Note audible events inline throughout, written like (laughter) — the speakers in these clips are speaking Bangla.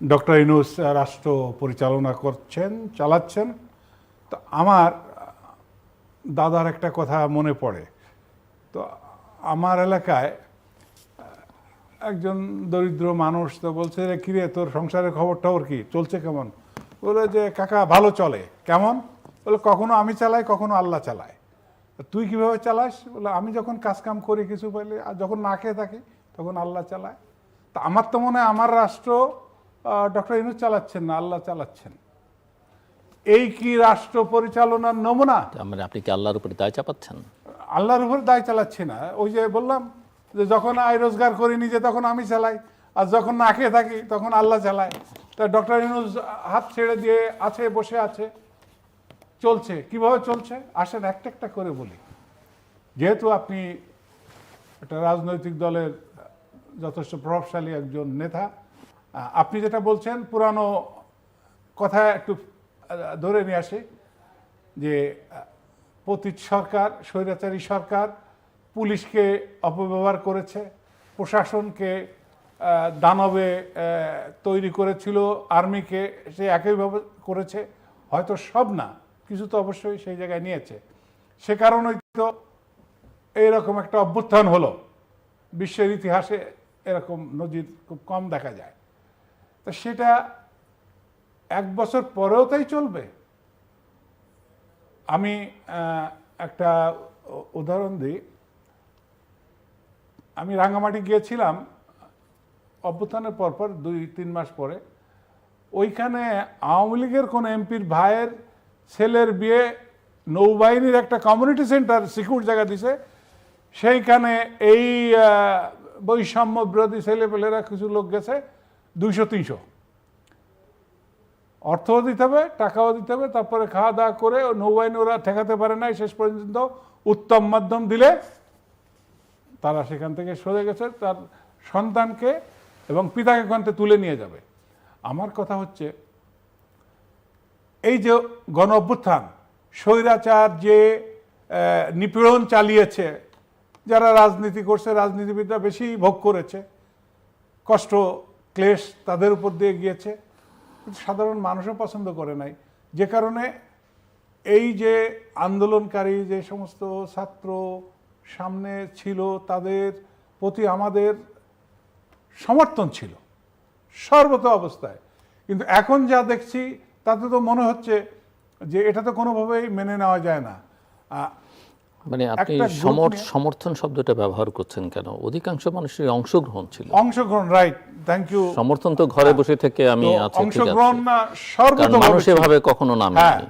ডক্টর ইনুস রাষ্ট্র পরিচালনা করছেন, চালাচ্ছেন। তো আমার দাদার একটা কথা মনে পড়ে। তো আমার এলাকায় একজন দরিদ্র মানুষ তো বলছে, রে কিরে, তোর সংসারের খবরটা ওর কি? চলছে কেমন? বলে যে, কাকা, ভালো চলে। কেমন? বলে, কখনো আমি চালাই, কখনো আল্লাহ চালায়। তুই কীভাবে চালাস? বলে, আমি যখন কাজ কাম করি কিছু পাইলে, আর যখন না খেয়ে থাকি, তখন আল্লাহ চালায়। তা আমার তো মনে হয়, আমার রাষ্ট্র ডক্টর ইনুস চালাচ্ছেন না আল্লাহ চালাচ্ছেন। এই কি রাষ্ট্র পরিচালনার নমুনা? মানে আপনি কি আল্লাহর উপরে দায় চাপাচ্ছেন? আল্লাহর উপরে দায় চালাচ্ছি না। ওই যে বললাম যে যখন আয় রোজগার করি নিজে তখন আমি চালাই। আর যখন না খেয়ে থাকি তখন আল্লাহ চালায়। তা ডক্টর ইনুজ হাত ছেড়ে দিয়ে আছে বসে আছে। চলছে। কীভাবে চলছে? আসেন একটা একটা করে বলি। যেহেতু আপনি একটা রাজনৈতিক দলের যথেষ্ট প্রভাবশালী একজন নেতা আপনি যেটা বলছেন, পুরানো কথা একটু ধরে নিয়ে আসি, যে পতিত সরকার, স্বৈরাচারী সরকার পুলিশকে অপব্যবহার করেছে, প্রশাসনকে দানবে তৈরি করেছিল, আর্মিকে সে একইভাবে করেছে, হয়তো সব না, কিছু তো অবশ্যই সেই জায়গায় নিয়েছে। সে কারণেই তো এইরকম একটা অভ্যুত্থান হলো। বিশ্বের ইতিহাসে এরকম নজির খুব কম দেখা যায়। তা সেটা এক বছর পরেও তাই চলবে? আমি একটা উদাহরণ দিই। আমি রাঙামাটি গিয়েছিলাম, অভ্যুত্থানের পরপর দুই, তিন মাস পরে। ওইখানে আওয়ামী লীগের কোন এমপির ভাইয়ের ছেলের বিয়ে নৌবাহিনীর একটা কমিউনিটি সেন্টার সিকিউর জায়গা দিছে। সেইখানে এই বৈষম্য বিরোধী ছেলেপেলেরা কিছু লোক গেছে। দুইশো, তিনশো। অর্থও দিতে হবে, টাকাও দিতে হবে, তারপরে খাওয়া দাওয়া করে নৌবাহিনী ওরা ঠেকাতে পারে নাই, শেষ পর্যন্ত উত্তম মাধ্যম দিলে তারা সেখান থেকে সরে গেছে, তার সন্তানকে এবং পিতাকে কন্তে তুলে নিয়ে যাবে। আমার কথা হচ্ছে, এই যে গণ অভ্যুত্থান, স্বৈরাচার যে নিপীড়ন চালিয়েছে, যারা রাজনীতি করছে, রাজনীতিবিদরা বেশি ভোগ করেছে, কষ্ট ক্লেশ তাদের উপর দিয়ে গিয়েছে। সাধারণ মানুষও পছন্দ করে নাই। যে কারণে এই যে আন্দোলনকারী, যে সমস্ত ছাত্র সামনে ছিল, তাদের প্রতি আমাদের সমর্থন ছিল, সর্বত অবস্থায়। কিন্তু এখন যা দেখছি, তাতে তো মনে হচ্ছে যে এটা তো কোনোভাবেই মেনে নেওয়া যায় না। মানে আপনি সমর্থন শব্দটা ব্যবহার করছেন কেন? অধিকাংশ মানুষের অংশগ্রহণ ছিল। অংশগ্রহণ রাইট থ্যাংক ইউ সমর্থন তো ঘরে বসে থেকে আমি আছি অংশগ্রহণ না মানুষ এভাবে কখনো নামে হ্যাঁ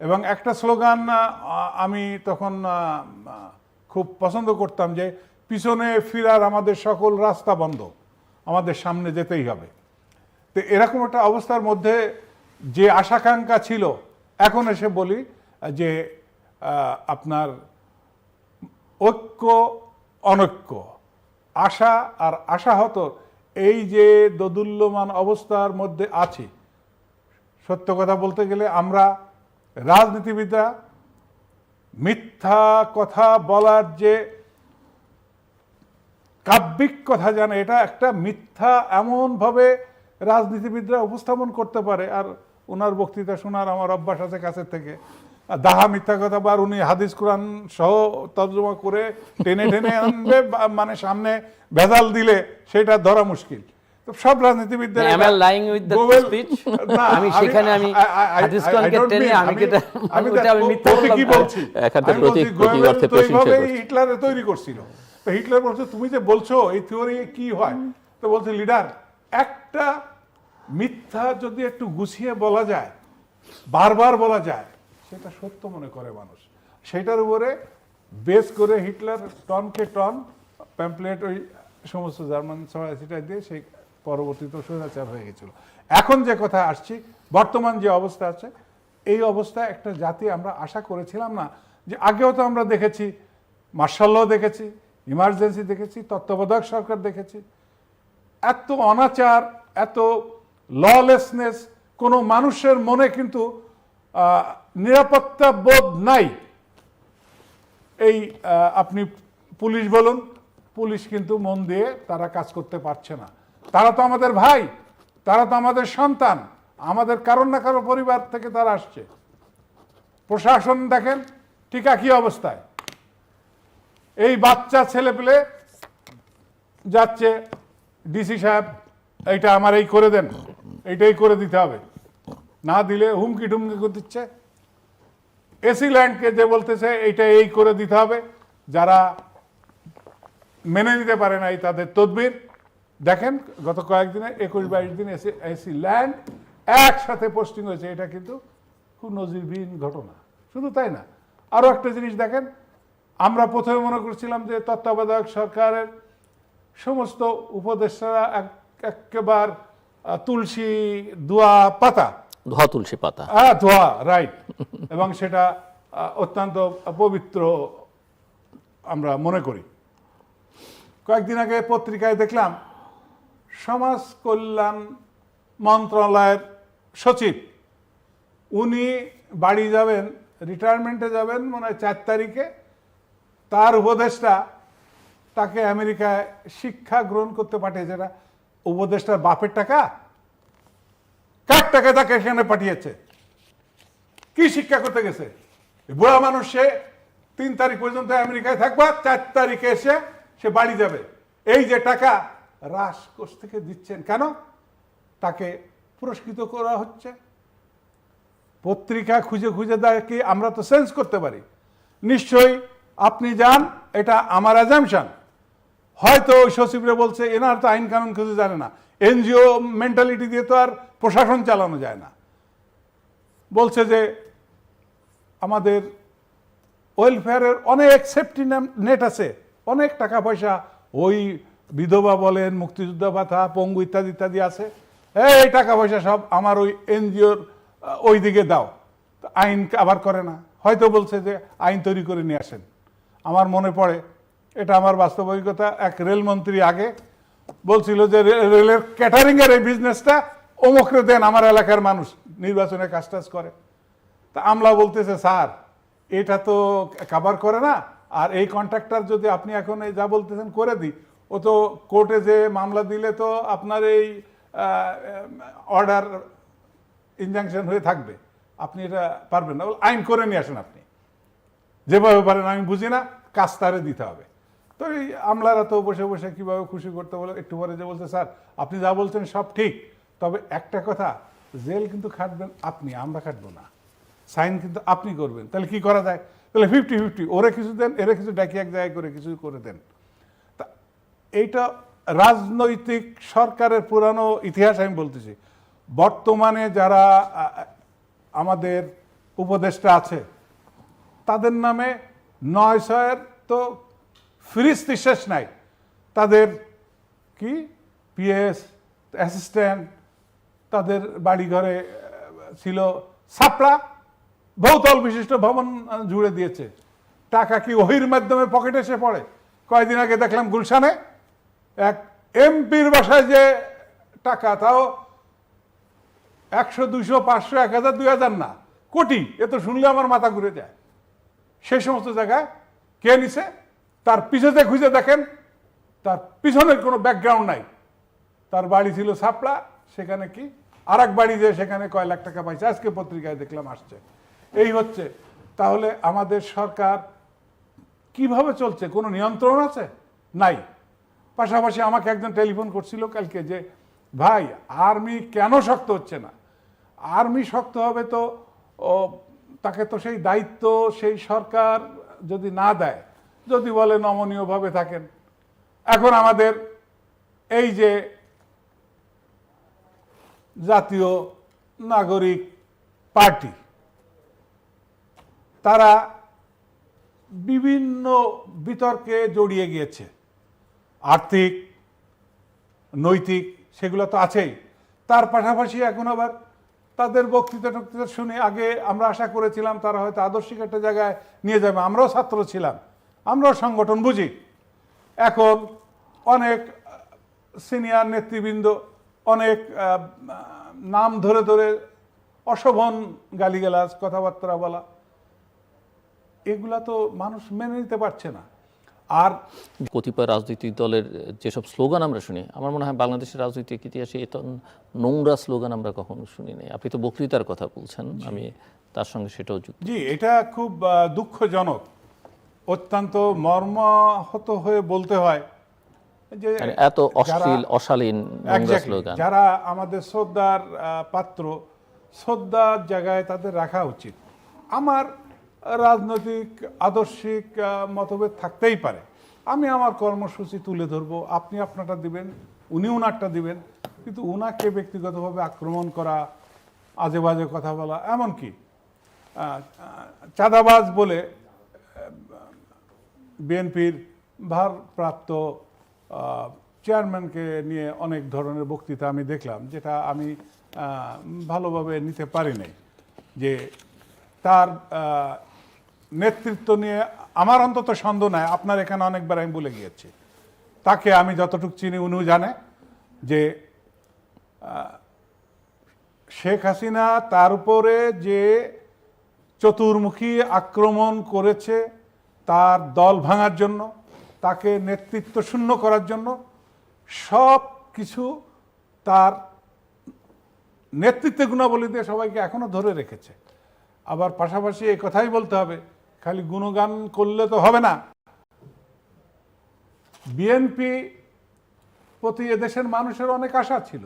এবং একটা স্লোগান আমি তখন খুব পছন্দ করতাম যে পিছনে ফিরার আমাদের সকল রাস্তা বন্ধ আমাদের সামনে যেতেই হবে। তো এরকম একটা অবস্থার মধ্যে যে আশাকাঙ্ক্ষা ছিল এখন এসে বলি যে আহ, আপনার ঐক্য, অনৈক্য। আশা আর আশাহত এই যে দোদুল্যমান অবস্থার মধ্যে আছি, সত্য কথা বলতে গেলে আমরা রাজনীতিবিদরা মিথ্যা কথা বলার যে কাব্যিক কথা জানে, এটা একটা মিথ্যা এমনভাবে রাজনীতিবিদরা উপস্থাপন করতে পারে। আর ওনার বক্তৃতা শোনার আমার অভ্যাস আছে কাছের থেকে। দাহা মিথ্যা কথা বা উনি হাদিস কোরআন সহ তর্জমা করে টেনে টেনে আনবে মানে সামনে ভেজাল দিলে সেটা ধরা মুশকিল। সব রাজনীতিবিদদের lying with the না, আমি সেখানে আমি হাদিস কোরআনকে টেনে আমি কেটা- আমি মিথ্যা না। বলছি। একাতে আমি প্রতীক- প্রতীক অর্থে প্রশংসা। হিটলারে তৈরি করছিল। তো হিটলার বলছে তুমি যে বলছো এই থিওরি কি হয়? তো বলছে লিডার একটা মিথ্যা যদি একটু গুছিয়ে বলা যায় বারবার বলা যায় সেটা সত্য মনে করে মানুষ। সেটার উপরে বেস করে হিটলার টনকে টন প্যাম্পলেট ওই সমস্ত জার্মান সেটা দিয়ে সেই পরবর্তীতে স্বৈরাচার হয়ে গেছিল। এখন যে কথা আসছি, বর্তমান যে অবস্থা আছে, এই অবস্থায় একটা জাতি আমরা আশা করেছিলাম না যে আগেও তো আমরা দেখেছি মার্শাল্লাহ দেখেছি ইমার্জেন্সি দেখেছি, তত্ত্বাবধায়ক সরকার দেখেছি। এত অনাচার, এত ললেসনেস কোনো মানুষের মনে কিন্তু নিরাপত্তা বোধ নাই। এই আপনি পুলিশ বলুন, পুলিশ কিন্তু মন দিয়ে তারা কাজ করতে পারছে না। তারা তো আমাদের ভাই, তারা তো আমাদের সন্তান, আমাদের কারণ না কারও পরিবার থেকে তারা আসছে। প্রশাসন দেখেন, টিকা কি অবস্থায়? এই বাচ্চা ছেলে পেলে যাচ্ছে, ডিসি সাহেব, এইটা আমার এই করে দেন, এইটাই করে দিতে হবে। না দিলে হুমকি টুমকি করে দিচ্ছে এসি ল্যান্ডকে যে বলতেছে, এইটা এই করে দিতে হবে। যারা মেনে নিতে পারে না এই তাদের তদবির। দেখেন, গত কয়েকদিনে, একুশ বাইশ দিন এসি এসি ল্যান্ড একসাথে পোস্টিং হয়েছে। এটা কিন্তু খুব নজিরবিহীন ঘটনা। শুধু তাই না, আরও একটা জিনিস দেখেন, আমরা প্রথমে মনে করছিলাম যে তত্ত্বাবধায়ক সরকারের সমস্ত উপদেষ্টারা এক- একেবার তুলসী দোয়া পাতা ধোয়া তুলসী পাতা। হ্যাঁ ধোয়া রাইট (laughs) এবং সেটা অত্যন্ত পবিত্র আমরা মনে করি। কয়েকদিন আগে পত্রিকায় দেখলাম, সমাজ কল্যাণ মন্ত্রণালয়ের সচিব, উনি বাড়ি যাবেন রিটায়ারমেন্টে যাবেন, মনে হয় চার তারিখে। তার উপদেষ্টা তাকে আমেরিকায় শিক্ষা গ্রহণ করতে পাঠিয়েছে। না উপদেষ্টার বাপের টাকা? কার টাকা তাকে এখানে পাঠিয়েছে। কি শিক্ষা করতে গেছে? বুড়া মানুষ সে তিন তারিখ পর্যন্ত আমেরিকায় থাকবা, চার তারিখে এসে সে বাড়ি যাবে। এই যে টাকা রাস কোষ থেকে দিচ্ছেন কেন? তাকে পুরস্কৃত করা হচ্ছে। পত্রিকা খুঁজে খুঁজে দেয় কি আমরা তো সেন্স করতে পারি। নিশ্চয়ই আপনি যান, এটা আমার অ্যাজামশন হয়তো ওই সচিবরা বলছে, এনার তো আইন কানুন কিছু জানে না। এনজিও মেন্টালিটি দিয়ে তো আর প্রশাসন চালানো যায় না। বলছে যে আমাদের ওয়েলফেয়ারের অনেক সেফটি নেট আছে, অনেক টাকা পয়সা ওই বিধবা বলেন, মুক্তিযোদ্ধা ভাতা, পঙ্গু ইত্যাদি ইত্যাদি আছে। এই টাকা পয়সা সব আমার ওই এনজিওর ওই দিকে দাও। আইন আবার করে না। হয়তো বলছে যে আইন তৈরি করে নিয়ে আসেন। আমার মনে পড়ে এটা আমার বাস্তবিকতা এক রেলমন্ত্রী আগে বলছিল যে রেলের ক্যাটারিং এর এই বিজনেসটা অমুকরে দেন, আমার এলাকার মানুষ নির্বাচনে কাজ টাজ করে। তা আমলা বলতেছে, স্যার, এটা তো কাবার করে না। আর এই কন্ট্রাক্টর যদি আপনি এখন এই যা বলতেছেন করে দিই, ও তো কোর্টে যে মামলা দিলে তো আপনার এই অর্ডার ইনজাংশন হয়ে থাকবে। আপনি এটা পারবেন না। আইন করে নিয়ে আসেন আপনি। যেভাবে পারেন, আমি বুঝি না, কাজ তারে দিতে হবে। তো এই আমলারা তো বসে বসে কীভাবে খুশি করতে বলে? একটু পরে যে বলছে, স্যার, আপনি যা বলছেন সব ঠিক। তবে একটা কথা, জেল কিন্তু খাটবেন আপনি, আমরা খাটবো না। সাইন কিন্তু আপনি করবেন। তাহলে কি করা যায়? তাহলে ফিফটি ফিফটি ওরে কিছু দেন, এরা কিছু ডাকি এক জায়গায় করে কিছু করে দেন। তা এইটা রাজনৈতিক সরকারের পুরানো ইতিহাস আমি বলতেছি। বর্তমানে যারা আমাদের উপদেষ্টা আছে, তাদের নামে নয় ছয়ের তো ফিরিস্তি শেষ নাই। তাদের কি? পিএস, অ্যাসিস্ট্যান্ট, তাদের বাড়িঘরে ছিল ছাপড়া বহুতল বিশিষ্ট ভবন জুড়ে দিয়েছে। টাকা কি ওহির মাধ্যমে পকেটে এসে পড়ে? কয়েকদিন আগে দেখলাম গুলশানে, এক এমপির বাসায় যে টাকা, তাও একশো দুশো পাঁচশো, এক হাজার, দুই হাজার না। কোটি, এ তো শুনলে আমার মাথা ঘুরে যায়। সেই সমস্ত জায়গায় কে নিছে? তার পিছনে খুঁজে দেখেন, তার পিছনের কোনো ব্যাকগ্রাউন্ড নাই। তার বাড়ি ছিল সাপড়া সেখানে কি? আর এক বাড়ি যে সেখানে কয় লাখ টাকা পাইছে। আজকে পত্রিকায় দেখলাম আসছে। এই হচ্ছে, তাহলে আমাদের সরকার কীভাবে চলছে? কোনো নিয়ন্ত্রণ আছে? নাই। পাশাপাশি আমাকে একজন টেলিফোন করছিল কালকে যে, ভাই, আর্মি কেন শক্ত হচ্ছে না? আর্মি শক্ত হবে তো তাকে তো সেই দায়িত্ব সেই সরকার যদি না দেয় যদি বলে নমনীয়ভাবে থাকেন। এখন আমাদের এই যে জাতীয় নাগরিক পার্টি, তারা বিভিন্ন বিতর্কে জড়িয়ে গিয়েছে। আর্থিক, নৈতিক, সেগুলো তো আছেই। তার পাশাপাশি এখন আবার তাদের বক্তৃতা টক্তৃতা শুনে আগে আমরা আশা করেছিলাম তারা হয়তো আদর্শিক একটা জায়গায় নিয়ে যাবে। আমরাও ছাত্র ছিলাম। আমরাও সংগঠন বুঝি। এখন অনেক সিনিয়র নেতৃবৃন্দ অনেক নাম ধরে ধরে অশোভন গালিগালাজ কথাবার্তা বলা এগুলা তো মানুষ মেনে নিতে পারছে না। আর কতিপয় রাজনৈতিক দলের যেসব স্লোগান আমরা শুনি আমার মনে হয় বাংলাদেশের রাজনৈতিক ইতিহাসে এত নোংরা স্লোগান আমরা কখনো শুনি নাই। আপনি তো বক্তৃতার কথা বলছেন আমি তার সঙ্গে সেটাও যুক্ত। জি এটা খুব দুঃখজনক। অত্যন্ত মর্মাহত হয়ে বলতে হয় যে মানে এত অশ্লীল অশালীন যারা আমাদের শ্রদ্ধার পাত্র শ্রদ্ধার জায়গায় তাদের রাখা উচিত। আমার রাজনৈতিক আদর্শিক মতভেদ থাকতেই পারে। আমি আমার কর্মসূচি তুলে ধরবো আপনি আপনারটা দিবেন উনি উনারটা দিবেন কিন্তু উনাকে ব্যক্তিগতভাবে আক্রমণ করা আজে বাজে কথা বলা এমনকি চাঁদাবাজ বলে বিএনপির ভারপ্রাপ্ত চেয়ারম্যানকে নিয়ে অনেক ধরনের বক্তৃতা আমি দেখলাম, যেটা আমি ভালোভাবে নিতে পারি নাই। যে তার নেতৃত্ব নিয়ে আমার অন্তত সন্দেহ নাই, আপনার এখানে অনেকবার আমি বলে গিয়েছি। তাকে আমি যতটুকু চিনি উনিও জানে যে শেখ হাসিনা তার উপরে যে চতুর্মুখী আক্রমণ করেছে তার দল ভাঙার জন্য, তাকে নেতৃত্ব শূন্য করার জন্য সব কিছু তার নেতৃত্বে গুণাবলী দিয়ে সবাইকে এখনও ধরে রেখেছে। আবার পাশাপাশি এই কথাই বলতে হবে, খালি গুণগান করলে তো হবে না। বিএনপি প্রতি এদেশের মানুষের অনেক আশা ছিল।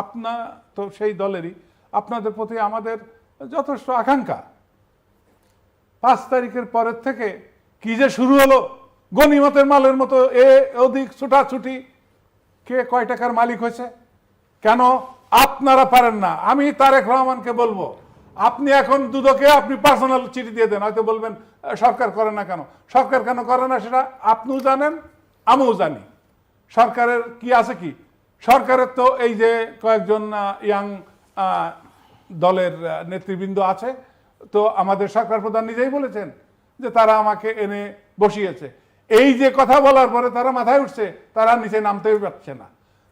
আপনা তো সেই দলেরই, আপনাদের প্রতি আমাদের যথেষ্ট আকাঙ্ক্ষা। পাঁচ তারিখের পরের থেকে কি যে শুরু হলো? গনিমতের মালের মতো এ অধিক ছুটাছুটি। কে কয় টাকার মালিক হয়েছে? কেন? আপনারা পারেন না। আমি তারেক রহমানকে বলব, আপনি এখন দুদকে আপনি পার্সোনাল চিঠি দিয়ে দেন। হয়তো বলবেন সরকার করে না কেন? সরকার কেন করে না সেটা আপনিও জানেন, আমিও জানি। সরকারের কি আছে কি? সরকারের তো এই যে কয়েকজন ইয়াং দলের নেতৃবৃন্দ আছে। তো আমাদের সরকার প্রধান নিজেই বলেছেন যে তারা আমাকে এনে বসিয়েছে। এই যে কথা বলার পরে তারা মাথায় উঠছে, তারা নিচে নামতেই পারছে না।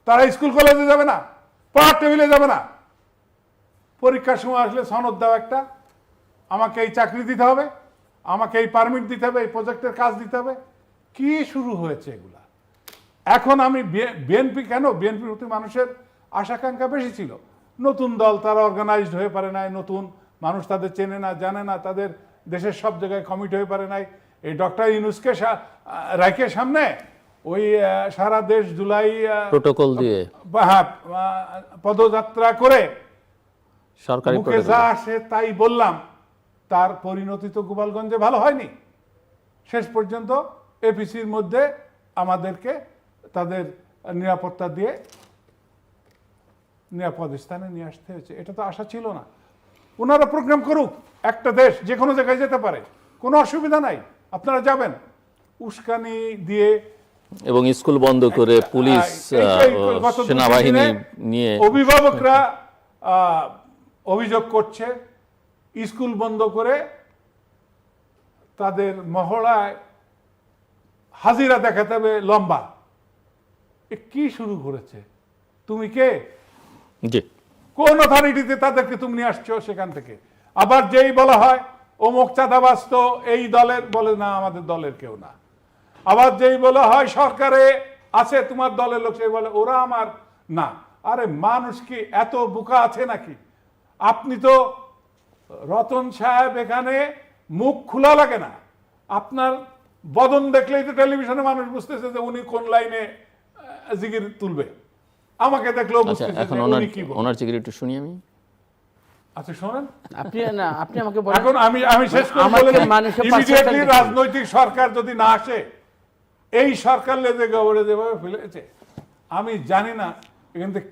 তারা স্কুল কলেজে যাবে না, পড়ার টেবিলে যাবে না। পরীক্ষার সময় আসলে সনদ দাও একটা। আমাকে এই চাকরি দিতে হবে, আমাকে এই পারমিট দিতে হবে, এই প্রজেক্টের কাজ দিতে হবে। কি শুরু হয়েছে এগুলা? এখন আমি বিএনপি কেন? বিএনপির প্রতি মানুষের আশাকাঙ্ক্ষা বেশি ছিল। নতুন দল তারা অর্গানাইজড হয়ে পারে নাই, নতুন মানুষ তাদের চেনে না, জানে না, তাদের দেশের সব জায়গায় কমিট হয়ে পারে নাই। এই ডক্টর ইনুসকে সা- রাইকের সামনে? ওই সারা দেশ জুলাই প্রোটোকল দিয়ে। হ্যাঁ, পদযাত্রা করে। সরকারি মুখে যা আসে তাই বললাম। তার পরিণতি তো গোপালগঞ্জে ভালো হয়নি। শেষ পর্যন্ত এপিসির মধ্যে আমাদেরকে তাদের নিরাপত্তা দিয়ে নিরাপদ স্থানে নিয়ে আসতে হয়েছে। এটা তো আশা ছিল না। ওনারা প্রোগ্রাম করুক একটা দেশ যে কোনো জায়গায় যেতে পারে। কোনো অসুবিধা নাই আপনারা যাবেন। উস্কানি দিয়ে এবং স্কুল বন্ধ করে পুলিশ সেনাবাহিনী নিয়ে অভিভাবকরা অভিযোগ করছে স্কুল বন্ধ করে তাদের মহড়ায় হাজিরা দেখাতে হবে লম্বা। এ কি শুরু করেছে? তুমি কে? জি। কোন অথরিটিতে তাদেরকে তুমি নিয়ে আসছো সেখান থেকে? আবার যেই বলা হয়, অমুক চাঁদাবাজ তো এই দলের, বলে না, আমাদের দলের কেউ না। আবার যেই বলা হয়, সরকারে আছে তোমার দলের লোক, সেই বলে, ওরা আমার না। আরে মানুষ কি এত বোকা আছে নাকি? আপনি তো রতন সাহেব এখানে মুখ খোলা লাগে না। আপনার বদন দেখলেই তো টেলিভিশনে মানুষ বুঝতেছে যে উনি কোন লাইনে জিগির তুলবে। আমাকে দেখলেও আচ্ছা এখন ওনার উনি ওনার চিকির একটু শুনি আমি। আচ্ছা শোনেন। আপনি না আপনি আমাকে বলেন। এখন আমি আমি শেষ করে আমাকে মানুষের পাশে রাজনৈতিক সরকার যদি না আসে এই সরকার লেজে গবরে যেভাবে ফেলেছে আমি জানি না এখান থেকে